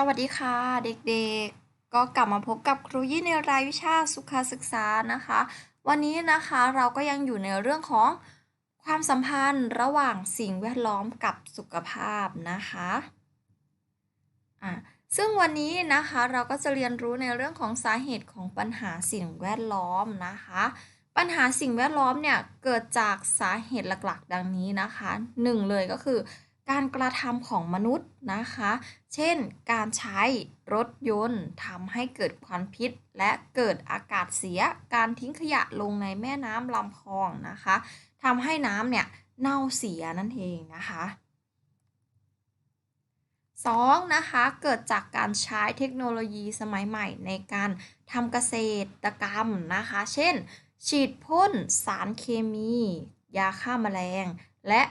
สวัสดีค่ะเด็กๆ ก็กลับมาพบกับครูยี่ในรายวิชาสุขศึกษานะคะ วันนี้นะคะเราก็ยังอยู่ในเรื่องของความสัมพันธ์ระหว่างสิ่งแวดล้อมกับสุขภาพนะคะอะซึ่งวันนี้นะคะเราก็จะเรียนรู้ในเรื่องของสาเหตุของปัญหาสิ่งแวดล้อมนะคะ ปัญหาสิ่งแวดล้อมเนี่ยเกิดจากสาเหตุหลักๆ ดังนี้นะคะหนึ่งเลยก็คือ การกระทำของมนุษย์นะคะ เช่น การใช้รถยนต์ทำให้เกิดควันพิษ และเกิดอากาศเสีย การทิ้งขยะลงในแม่น้ำลำคลองนะคะทำให้น้ำเนี่ยเน่าเสียนั่นเองนะคะ 2. นะคะเกิดจากการใช้เทคโนโลยีสมัยใหม่ในการทำเกษตรกรรมนะคะ เช่น ฉีดพ่นสารเคมี ยาฆ่าแมลง และ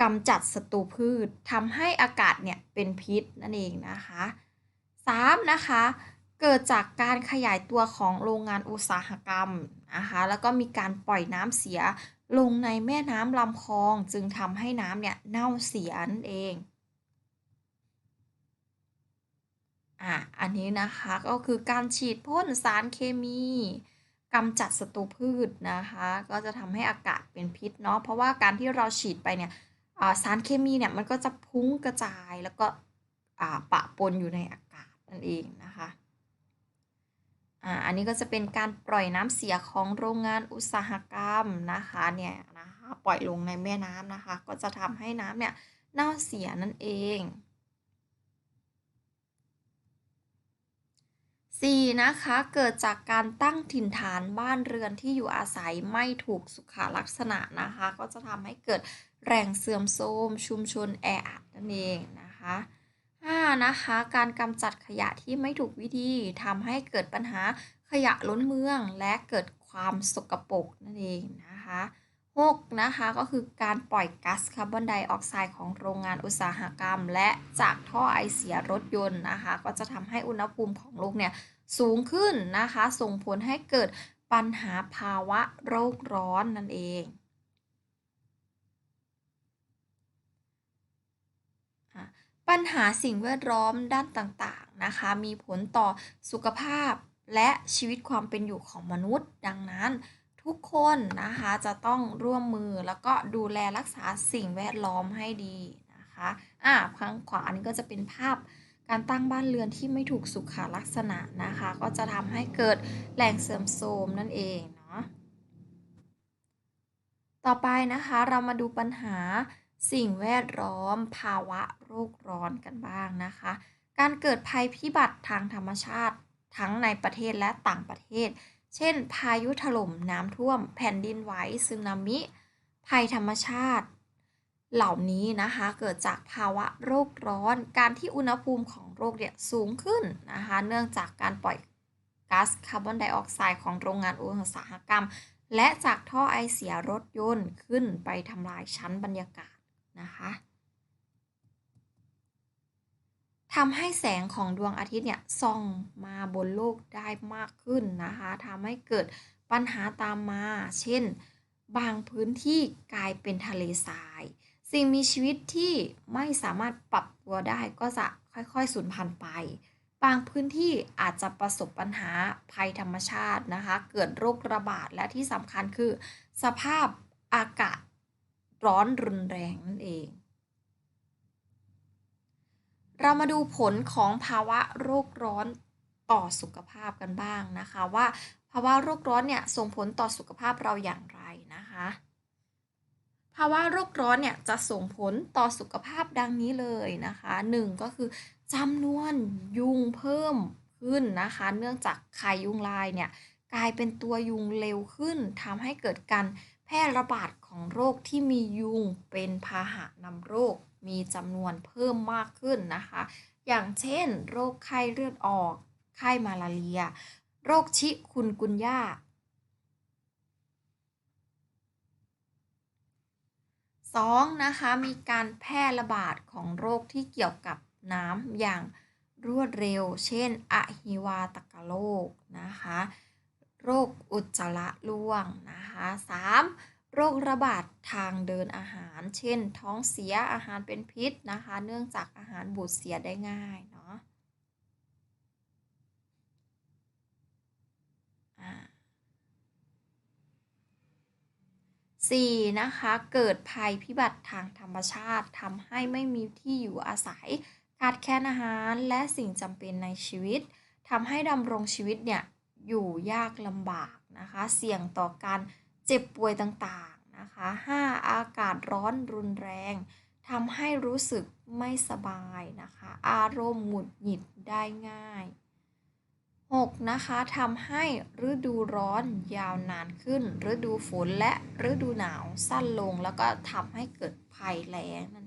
กำจัดศัตรูพืชทำให้อากาศเนี่ยเป็นพิษนั่นเองนะคะ 3. นะคะเกิดจากการขยายตัวของโรงงานอุตสาหกรรมนะคะแล้วก็มีการปล่อยน้ำเสียลงในแม่น้ำลำคลองจึงทำให้น้ำเนี่ยเน่าเสียนั่นเองอะอันนี้นะคะก็คือการฉีดพ่นสารเคมีกำจัดศัตรูพืชนะคะ ก็จะทำให้อากาศเป็นพิษเนาะเพราะว่าการที่เราฉีดไปเนี่ย สารเคมีเนี่ยมันก็จะพุ่งกระจายแล้วก็ปะปนอยู่ในอากาศนั่นเองนะคะอันนี้ก็จะเป็นการปล่อยน้ำเสียของโรงงานอุตสาหกรรมนะคะเนี่ยนะคะปล่อยลงในแม่น้ำนะคะ ก็จะทำให้น้ำเนี่ยเน่าเสียนั่นเอง 4. นะคะเกิดจากการตั้งถิ่นฐานบ้านเรือนที่อยู่อาศัยไม่ถูกสุขลักษณะนะคะ ก็จะทำให้เกิด แหล่งเสื่อมโทรมชุมชนแออัดนั่นเองนะคะ 5. นะคะการกำจัดขยะที่ไม่ถูกวิธีทำให้เกิดปัญหาขยะล้นเมืองและเกิดความสกปรกนั่นเองนะคะ 6. นะคะก็คือการปล่อยก๊าซคาร์บอนไดออกไซด์ของโรงงานอุตสาหกรรม และจากท่อไอเสียรถยนต์นะคะก็จะทำให้อุณหภูมิของโลกเนี่ยสูงขึ้นนะคะ ส่งผลให้เกิดปัญหาภาวะโรคร้อนนั่นเอง ปัญหาสิ่งแวดล้อมด้านต่างๆนะคะ มีผลต่อสุขภาพและชีวิตความเป็นอยู่ของมนุษย์ ดังนั้นทุกคนนะคะจะต้องร่วมมือแล้วก็ดูแลรักษาสิ่งแวดล้อมให้ดีนะคะอ่าข้างขวานี้ก็จะเป็นภาพการตั้งบ้านเรือนที่ไม่ถูกสุขลักษณะนะคะ ก็จะทำให้เกิดแหล่งเสื่อมโทรมนั่นเองเนาะต่อไปนะคะเรามาดูปัญหา สิ่งแวดล้อม ภาวะโรคร้อนกันบ้างนะคะ การเกิดภัยพิบัติทางธรรมชาติ ทั้งในประเทศและต่างประเทศ เช่น พายุถล่มน้ำท่วม แผ่นดินไหวสึนามิ ภัยธรรมชาติ เหล่านี้นะคะ เกิดจากภาวะโรคร้อน การที่อุณหภูมิของโรคเนี่ยสูงขึ้นนะคะ เนื่องจากการปล่อยก๊าซคาร์บอนไดออกไซด์ของโรงงานอุตสาหกรรม และจากท่อไอเสียรถยนต์ขึ้นไปทำลายชั้นบรรยากาศ นะคะทำให้แสงของดวงอาทิตย์เนี่ยส่องมาบนโลกได้มากขึ้นนะคะทำให้เกิดปัญหาตามมา เช่น บางพื้นที่กลายเป็นทะเลทราย สิ่งมีชีวิตที่ไม่สามารถปรับตัวได้ก็จะค่อยๆสูญพันธุ์ไป บางพื้นที่อาจจะประสบปัญหาภัยธรรมชาตินะคะ เกิดโรคระบาดและที่สำคัญคือ สภาพอากาศ ร้อนรุนแรงนั่นเอง เรามาดูผลของภาวะโรคร้อนต่อสุขภาพกันบ้างนะคะว่าภาวะโรคร้อนเนี่ยส่งผลต่อสุขภาพเราอย่างไรนะคะ ภาวะโรคร้อนเนี่ยจะส่งผลต่อสุขภาพดังนี้เลยนะคะหนึ่งก็คือจำนวนยุงเพิ่มขึ้นนะคะ เนื่องจากไข่ยุงลายเนี่ยกลายเป็นตัวยุงเร็วขึ้นทำให้เกิดการ แพร่ระบาดของโรคที่มียุงเป็นพาหะนำโรคมีจำนวนเพิ่มมากขึ้นนะคะ อย่างเช่น โรคไข้เลือดออก ไข้มาลาเรีย โรคชิคุนกุนย่าสองนะคะ มีการแพร่ระบาดของโรคที่เกี่ยวกับน้ำอย่างรวดเร็ว เช่น อะฮิวาตกโรคนะคะ โรคอุจจาระร่วงนะคะ 3. โรคระบาดทางเดินอาหาร เช่น ท้องเสียอาหารเป็นพิษนะคะ เนื่องจากอาหารบูดเสียได้ง่ายเนาะสี่นะคะเกิดภัยพิบัติทางธรรมชาติทำให้ไม่มีที่อยู่อาศัย ขาดแคลนอาหารและสิ่งจำเป็นในชีวิตทำให้ดำรงชีวิตเนี่ย อยู่ยากลำบากนะคะ เสี่ยงต่อการเจ็บป่วยต่างๆนะคะ 5. อากาศร้อนรุนแรงทำให้รู้สึกไม่สบายนะคะ อารมณ์หงุดหงิดได้ง่าย 6. นะคะทำให้ฤดูร้อนยาวนานขึ้น ฤดูฝนและฤดูหนาวสั้นลง แล้วก็ทำให้เกิดภัยแล้งนั่น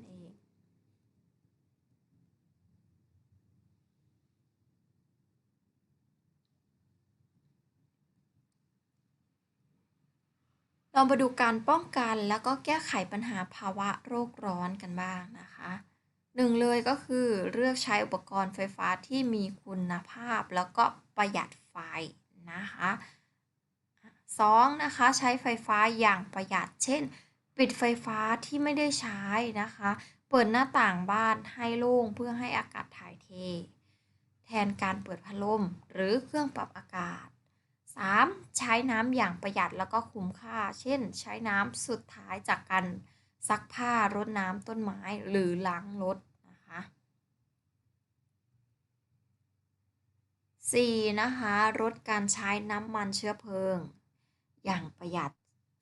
เองเรามาดูการป้องกันแล้วก็แก้ไขปัญหาภาวะโรคร้อนกันบ้างนะคะหนึ่งเลยก็คือเลือกใช้อุปกรณ์ไฟฟ้าที่มีคุณภาพ แล้วก็ประหยัดไฟนะคะสองนะคะใช้ไฟฟ้าอย่างประหยัด เช่น ปิดไฟฟ้าที่ไม่ได้ใช้นะคะ เปิดหน้าต่างบ้านให้โล่งเพื่อให้อากาศถ่ายเท แทนการเปิดพัดลมหรือเครื่องปรับอากาศ 3. ใช้น้ำอย่างประหยัดแล้วก็คุ้มค่า เช่น ใช้น้ำสุดท้ายจากการซักผ้ารดน้ำต้นไม้หรือล้างรถนะคะ 4. นะคะลดการใช้น้ำมันเชื้อเพลิง อย่างประหยัด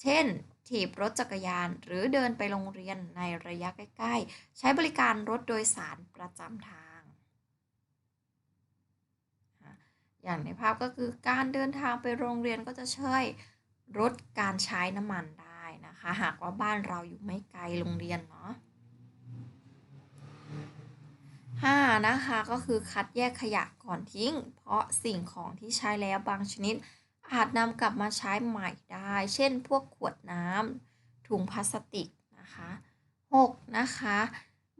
เช่น ถีบรถจักรยานหรือเดินไปโรงเรียนในระยะใกล้ ๆ ใช้บริการรถโดยสารประจำทาง อย่างในภาพก็คือการเดินทางไปโรงเรียนก็จะช่วยลดการใช้น้ำมันได้นะคะ หากว่าบ้านเราอยู่ไม่ไกลโรงเรียนเนาะ 5. นะคะก็คือคัดแยกขยะก่อนทิ้ง เพราะสิ่งของที่ใช้แล้วบางชนิด อาจนำกลับมาใช้ใหม่ได้ เช่น พวกขวดน้ำถุงพลาสติกนะคะ 6. นะคะ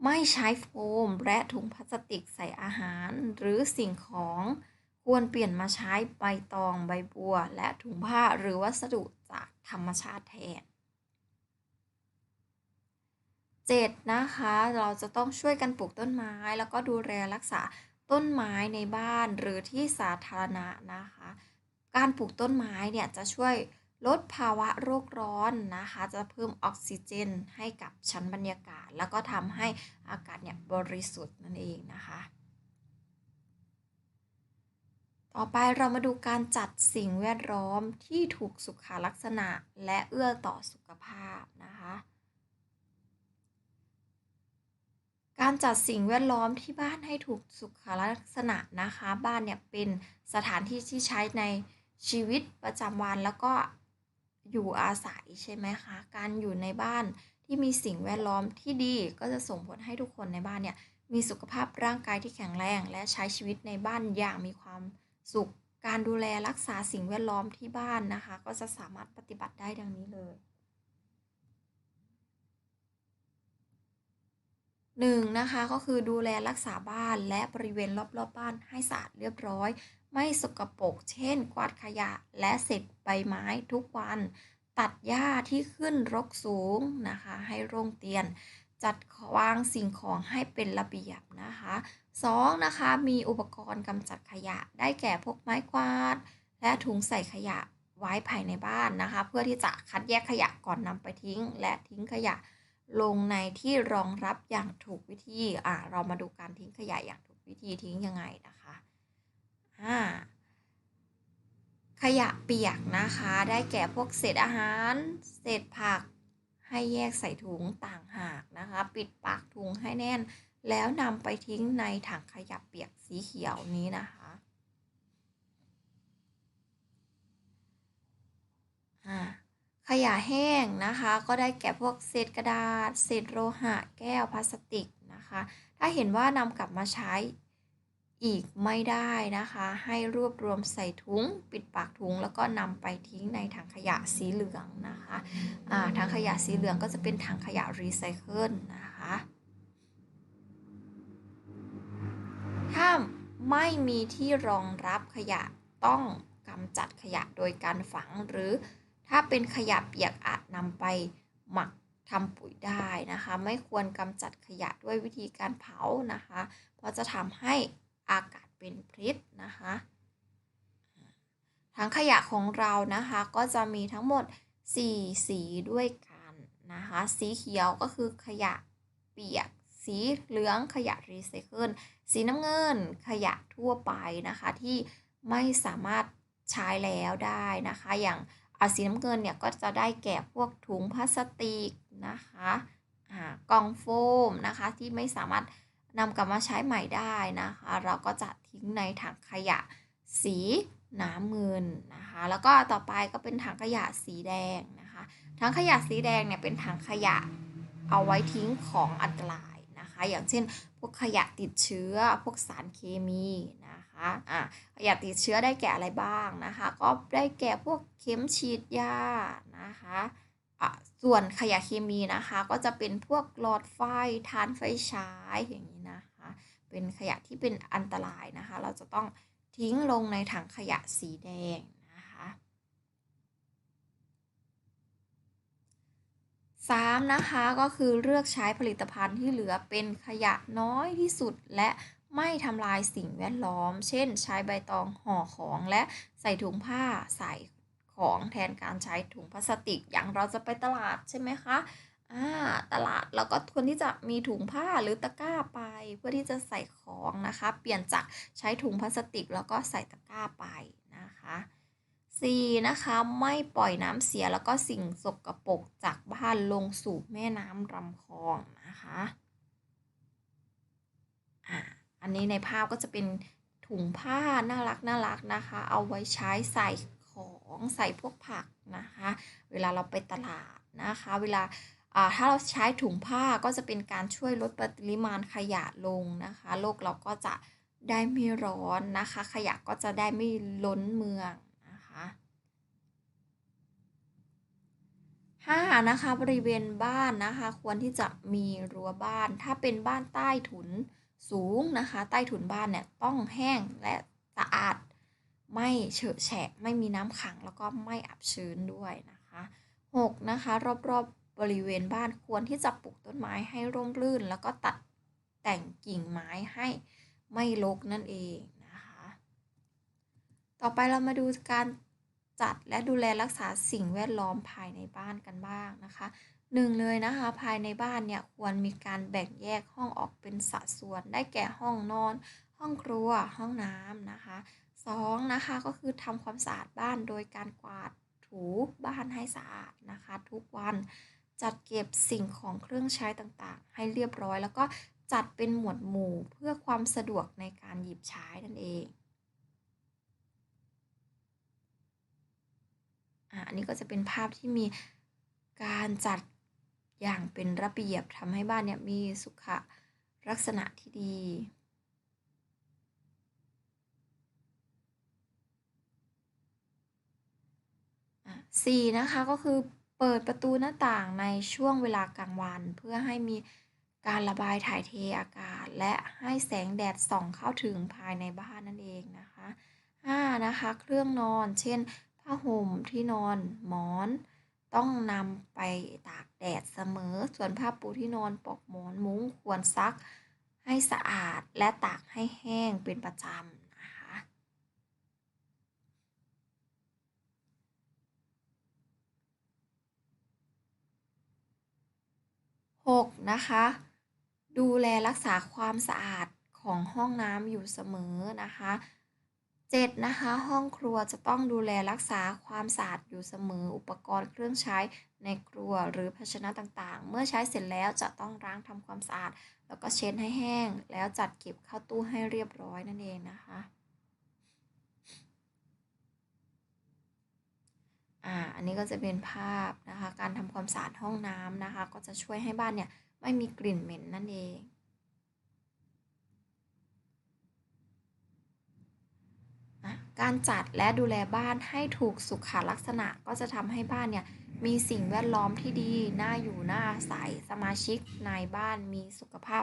ไม่ใช้โฟมและถุงพลาสติกใส่อาหารหรือสิ่งของ ควรเปลี่ยนมาใช้ใบตองใบบัว และถุงผ้าหรือวัสดุจากธรรมชาติแทน 7. นะคะเราจะต้องช่วยกันปลูกต้นไม้ แล้วก็ดูแลรักษาต้นไม้ในบ้านหรือที่สาธารณะนะคะ การปลูกต้นไม้เนี่ยจะช่วยลดภาวะโรคร้อนนะคะ จะเพิ่มออกซิเจนให้กับชั้นบรรยากาศ แล้วก็ทำให้อากาศเนี่ยบริสุทธิ์นั่นเองนะคะ ต่อไปเรามาดูการจัดสิ่งแวดล้อมที่ถูกสุขลักษณะและเอื้อต่อสุขภาพนะคะ การจัดสิ่งแวดล้อมที่บ้านให้ถูกสุขลักษณะนะคะ บ้านเนี่ยเป็นสถานที่ที่ใช้ในชีวิตประจำวันแล้วก็อยู่อาศัยใช่ไหมคะ การอยู่ในบ้านที่มีสิ่งแวดล้อมที่ดีก็จะส่งผลให้ทุกคนในบ้านเนี่ยมีสุขภาพร่างกายที่แข็งแรง และใช้ชีวิตในบ้านอย่างมีความ สุข การดูแลรักษาสิ่งแวดล้อมที่บ้านนะคะ ก็จะสามารถปฏิบัติได้ดังนี้เลยหนึ่งนะคะก็คือดูแลรักษาบ้านและบริเวณรอบๆบบ้านให้สะอาดเรียบร้อย ไม่สกปรกเช่น กวาดขยะและเศษใบไม้ทุกวัน ตัดหญ้าที่ขึ้นรกสูงนะคะ ให้โรงเตียน จัดวางสิ่งของให้เป็นระเบียบนะคะ 2. นะคะมีอุปกรณ์กำจัดขยะ ได้แก่พวกไม้กวาด และถุงใส่ขยะไว้ภายในบ้านนะคะ เพื่อที่จะคัดแยกขยะก่อนนำไปทิ้ง และทิ้งขยะลงในที่รองรับอย่างถูกวิธีอ่าเรามาดูการทิ้งขยะอย่างถูกวิธีทิ้งยังไงนะคะอ่าขยะเปียกนะคะ ได้แก่พวกเศษอาหาร เศษผัก ให้แยกใส่ถุงต่างหากนะคะ ปิดปากถุงให้แน่น แล้วนำไปทิ้งในถังขยะเปียกสีเขียวนี้นะคะอ่าขยะแห้งนะคะ ก็ได้แก่พวกเศษกระดาษ เศษโลหะ แก้วพลาสติกนะคะ ถ้าเห็นว่านำกลับมาใช้อีกไม่ได้นะคะ ให้รวบรวมใส่ถุง ปิดปากถุง แล้วก็นำไปทิ้งในถังขยะสีเหลืองนะคะถังขยะสีเหลืองก็จะเป็นถังขยะรีไซเคิลนะคะ ถ้า ไม่มีที่รองรับขยะต้องกำจัดขยะโดยการฝัง หรือถ้าเป็นขยะเปียกอาจนำไปหมักทำปุ๋ยได้นะคะ ไม่ควรกำจัดขยะด้วยวิธีการเผานะคะ เพราะจะทำให้อากาศเป็นพิษนะคะถังขยะของเรานะคะก็จะมีทั้งหมด 4 สีด้วยกันนะคะ สีเขียวก็คือขยะเปียก สีเหลืองขยะรีไซเคิลสีน้ำเงินขยะทั่วไปนะคะ ที่ไม่สามารถใช้แล้วได้นะคะ อย่างสีน้ำเงินเนี่ยก็จะได้แก่พวกถุงพลาสติกนะคะกล่องโฟมนะคะที่ไม่สามารถนำกลับมาใช้ใหม่ได้นะคะ เราก็จะทิ้งในถังขยะสีน้ำเงินนะคะ แล้วก็ต่อไปก็เป็นถังขยะสีแดงนะคะถังขยะสีแดงเนี่ยเป็นถังขยะเอาไว้ทิ้งของอันตรายะ อย่างเช่น พวกขยะติดเชื้อ พวกสารเคมีนะคะอะขยะติดเชื้อได้แก่อะไรบ้างนะคะ ก็ได้แก่พวกเข็มฉีดยานะคะอะส่วนขยะเคมีนะคะ ก็จะเป็นพวกหลอดไฟทานไฟฉายอย่างนี้นะคะ เป็นขยะที่เป็นอันตรายนะคะ เราจะต้องทิ้งลงในถังขยะสีแดง นะคะสามนะคะก็คือเลือกใช้ผลิตภัณฑ์ที่เหลือเป็นขยะน้อยที่สุดและไม่ทำลายสิ่งแวดล้อม เช่น ใช้ใบตองห่อของและใส่ถุงผ้าใส่ของแทนการใช้ถุงพลาสติก อย่างเราจะไปตลาดใช่ไหมคะอ่าตลาดเราก็ควรที่จะมีถุงผ้าหรือตะกร้าไป เพื่อที่จะใส่ของนะคะ เปลี่ยนจากใช้ถุงพลาสติกแล้วก็ใส่ตะกร้าไปนะคะ 4. นะคะไม่ปล่อยน้ำเสียแล้วก็สิ่งสกรปรกจากบ้านลงสู่แม่น้ำลำคลองนะคะอ่าอันนี้ในภาพก็จะเป็นถุงผ้าน่ารักน่ารักนะคะ เอาไว้ใช้ใส่ของใส่พวกผักนะคะ เวลาเราไปตลาดนะคะ เวลาถ้าเราใช้ถุงผ้าก็จะเป็นการช่วยลดปริมาณขยะลงนะคะ โลกเราก็จะได้ไม่ร้อนนะคะ ขยะก็จะได้ไม่ล้นเมือง ห้านะคะบริเวณบ้านนะคะ ควรที่จะมีรั้วบ้าน ถ้าเป็นบ้านใต้ถุนสูงนะคะ ใต้ถุนบ้านเนี่ยต้องแห้งและสะอาด ไม่เฉอะแฉะ ไม่มีน้ำขังแล้วก็ไม่อับชื้นด้วยนะคะ 6. นะคะ รอบๆบบริเวณบ้านควรที่จะปลูกต้นไม้ให้ร่มรื่น แล้วก็ตัดแต่งกิ่งไม้ให้ไม่รกนั่นเองนะคะ ต่อไปเรามาดูการ จัดและดูแลรักษาสิ่งแวดล้อมภายในบ้านกันบ้างนะคะหนึ่งเลยนะคะภายในบ้านเนี่ยควรมีการแบ่งแยกห้องออกเป็นสัดส่วน ได้แก่ห้องนอน ห้องครัว ห้องน้ำนะคะสองนะคะก็คือทำความสะอาดบ้านโดยการกวาดถูบ้านให้สะอาดนะคะทุกวันจัดเก็บสิ่งของเครื่องใช้ต่างๆ ให้เรียบร้อย แล้วก็จัดเป็นหมวดหมู่เพื่อความสะดวกในการหยิบใช้นั่นเอง อันนี้ก็จะเป็นภาพที่มีการจัดอย่างเป็นระเบียบทำให้บ้านเนี่ยมีสุขลักษณะที่ดีสี่นะคะก็คือเปิดประตูหน้าต่างในช่วงเวลากลางวัน เพื่อให้มีการระบายถ่ายเทอากาศ และให้แสงแดดส่องเข้าถึงภายในบ้านนั่นเองนะคะห้านะคะ เครื่องนอน เช่น ผ้าห่มที่นอนหมอน ต้องนำไปตากแดดเสมอ ส่วนผ้าปูที่นอนปลอกหมอนมุ้งควรซักให้สะอาดและตากให้แห้งเป็นประจำนะคะ 6. นะคะ ดูแลรักษาความสะอาดของห้องน้ำอยู่เสมอนะคะ 7 นะคะ ห้องครัวจะต้องดูแลรักษาความสะอาดอยู่เสมออุปกรณ์เครื่องใช้ในครัวหรือภาชนะต่างๆ เมื่อใช้เสร็จแล้วจะต้องล้างทำความสะอาด แล้วก็เช็ดให้แห้ง แล้วจัดเก็บเข้าตู้ให้เรียบร้อยนั่นเองนะคะอ่าอันนี้ก็จะเป็นภาพนะคะ การทำความสะอาดห้องน้ำนะคะ ก็จะช่วยให้บ้านเนี่ยไม่มีกลิ่นเหม็นนั่นเอง การจัดและดูแลบ้านให้ถูกสุขลักษณะก็จะทำให้บ้านเนี่ยมีสิ่งแวดล้อมที่ดีน่าอยู่น่าอาศัยสมาชิกในบ้านมีสุขภาพ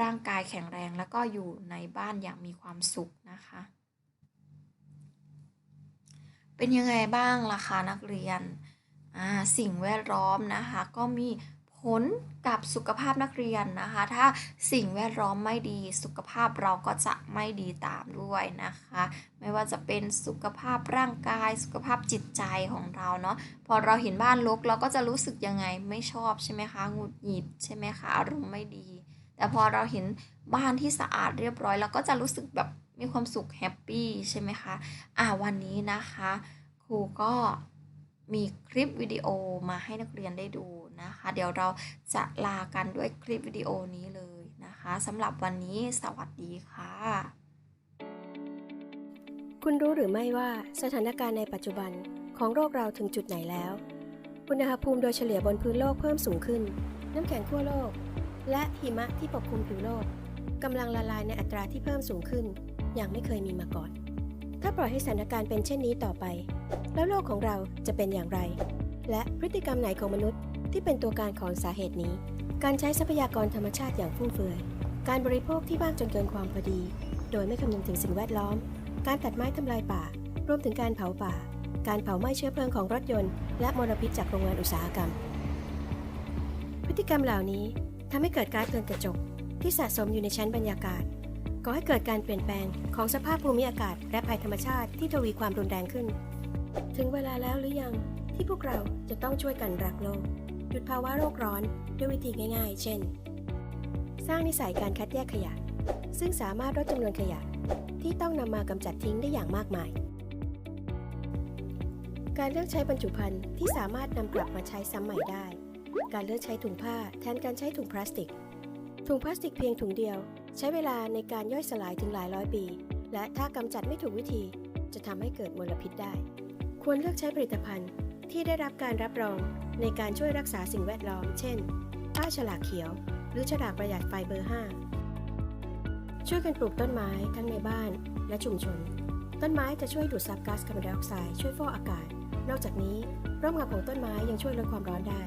ร่างกายแข็งแรง แล้วก็อยู่ในบ้านอย่างมีความสุขนะคะ เป็นยังไงบ้างล่ะคะนักเรียนอ่าสิ่งแวดล้อมนะคะ ก็มี ผลกับสุขภาพนักเรียนนะคะ ถ้าสิ่งแวดล้อมไม่ดี สุขภาพเราก็จะไม่ดีตามด้วยนะคะ ไม่ว่าจะเป็นสุขภาพร่างกาย สุขภาพจิตใจของเราเนาะ พอเราเห็นบ้านรกเราก็จะรู้สึกยังไงไม่ชอบใช่ไหมคะหงุดหงิดใช่ไหมคะอารมณ์ไม่ดี แต่พอเราเห็นบ้านที่สะอาดเรียบร้อยเราก็จะรู้สึกแบบมีความสุขแฮปปี้ใช่ไหมคะ อ่าวันนี้นะคะ ครูก็มีคลิปวิดีโอมาให้นักเรียนได้ดู นะคะ เดี๋ยวเราจะลากันด้วยคลิปวิดีโอนี้เลยนะคะสำหรับวันนี้สวัสดีค่ะ คุณรู้หรือไม่ว่าสถานการณ์ในปัจจุบันของโลกเราถึงจุดไหนแล้ว อุณหภูมิโดยเฉลี่ยบนพื้นโลกเพิ่มสูงขึ้น น้ำแข็งขั้วโลก และหิมะที่ปกคลุมผิวโลกกำลังละลายในอัตราที่เพิ่มสูงขึ้น อย่างไม่เคยมีมาก่อน ถ้าปล่อยให้สถานการณ์เป็นเช่นนี้ต่อไป แล้วโลกของเราจะเป็นอย่างไร และพฤติกรรมไหนของมนุษย์ ที่เป็นตัวการของสาเหตุนี้ การใช้ทรัพยากรธรรมชาติอย่างฟุ่มเฟือย การบริโภคที่มากจนเกินความพอดี โดยไม่คำนึงถึงสิ่งแวดล้อม การตัดไม้ทำลายป่า รวมถึงการเผาป่า การเผาไหม้เชื้อเพลิงของรถยนต์ และมลพิษจากโรงงานอุตสาหกรรม พฤติกรรมเหล่านี้ทำให้เกิดกาซเรือนกระจกที่สะสมอยู่ในชั้นบรรยากาศก่อให้เกิดการเปลี่ยนแปลงของสภาพภูมิอากาศ และภัยธรรมชาติที่ทวีความรุนแรงขึ้น ถึงเวลาแล้วหรือยังที่พวกเราจะต้องช่วยกันรักโลก หยุดภาวะโลกร้อนด้วยวิธีง่าย ๆ เช่น สร้างนิสัยการคัดแยกขยะ ซึ่งสามารถลดจำนวนขยะที่ต้องนำมากำจัดทิ้งได้อย่างมากมาย การเลือกใช้บรรจุภัณฑ์ที่สามารถนำกลับมาใช้ซ้ำใหม่ได้ การเลือกใช้ถุงผ้าแทนการใช้ถุงพลาสติก ถุงพลาสติกเพียงถุงเดียว ใช้เวลาในการย่อยสลายถึงหลายร้อยปี และถ้ากำจัดไม่ถูกวิธี จะทำให้เกิดมลพิษได้ ควรเลือกใช้ผลิตภัณฑ์ที่ได้รับการรับรอง ในการช่วยรักษาสิ่งแวดล้อม เช่นป้ายฉลากเขียว หรือฉลากประหยัดไฟเบอร์ 5 ช่วยกันปลูกต้นไม้ทั้งในบ้านและชุมชน ต้นไม้จะช่วยดูดซับก๊าซคาร์บอนไดออกไซด์ช่วยฟอกอากาศ นอกจากนี้ร่มเงาของต้นไม้ยังช่วยลดความร้อนได้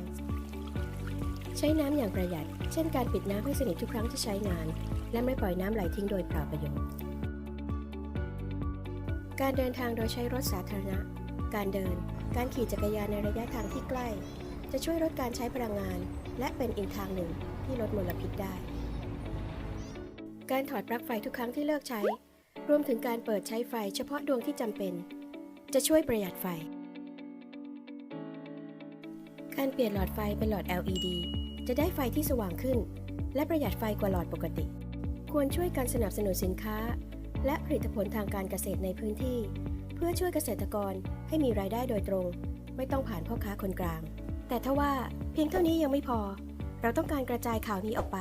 ใช้น้ำอย่างประหยัด เช่นการปิดน้ำให้สนิททุกครั้งที่ใช้งาน และไม่ปล่อยน้ำไหลทิ้งโดยเปล่าประโยชน์ การเดินทางโดยใช้รถสาธารณะ การเดิน การขี่จักรยานในระยะทางที่ใกล้ จะช่วยลดการใช้พลังงาน และเป็นอีกทางหนึ่งที่ลดมลพิษได้ การถอดปลั๊กไฟทุกครั้งที่เลิกใช้ รวมถึงการเปิดใช้ไฟเฉพาะดวงที่จำเป็น จะช่วยประหยัดไฟ การเปลี่ยนหลอดไฟเป็นหลอด LED จะได้ไฟที่สว่างขึ้น และประหยัดไฟกว่าหลอดปกติ ควรช่วยกันสนับสนุนสินค้า และผลิตผลทางการเกษตรในพื้นที่ เพื่อช่วยเกษตรกรให้มีรายได้โดยตรง ไม่ต้องผ่านพ่อค้าคนกลาง แต่ถ้าว่าเพียงเท่านี้ยังไม่พอ เราต้องการกระจายข่าวนี้ออกไป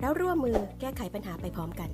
แล้วร่วมมือแก้ไขปัญหาไปพร้อมกัน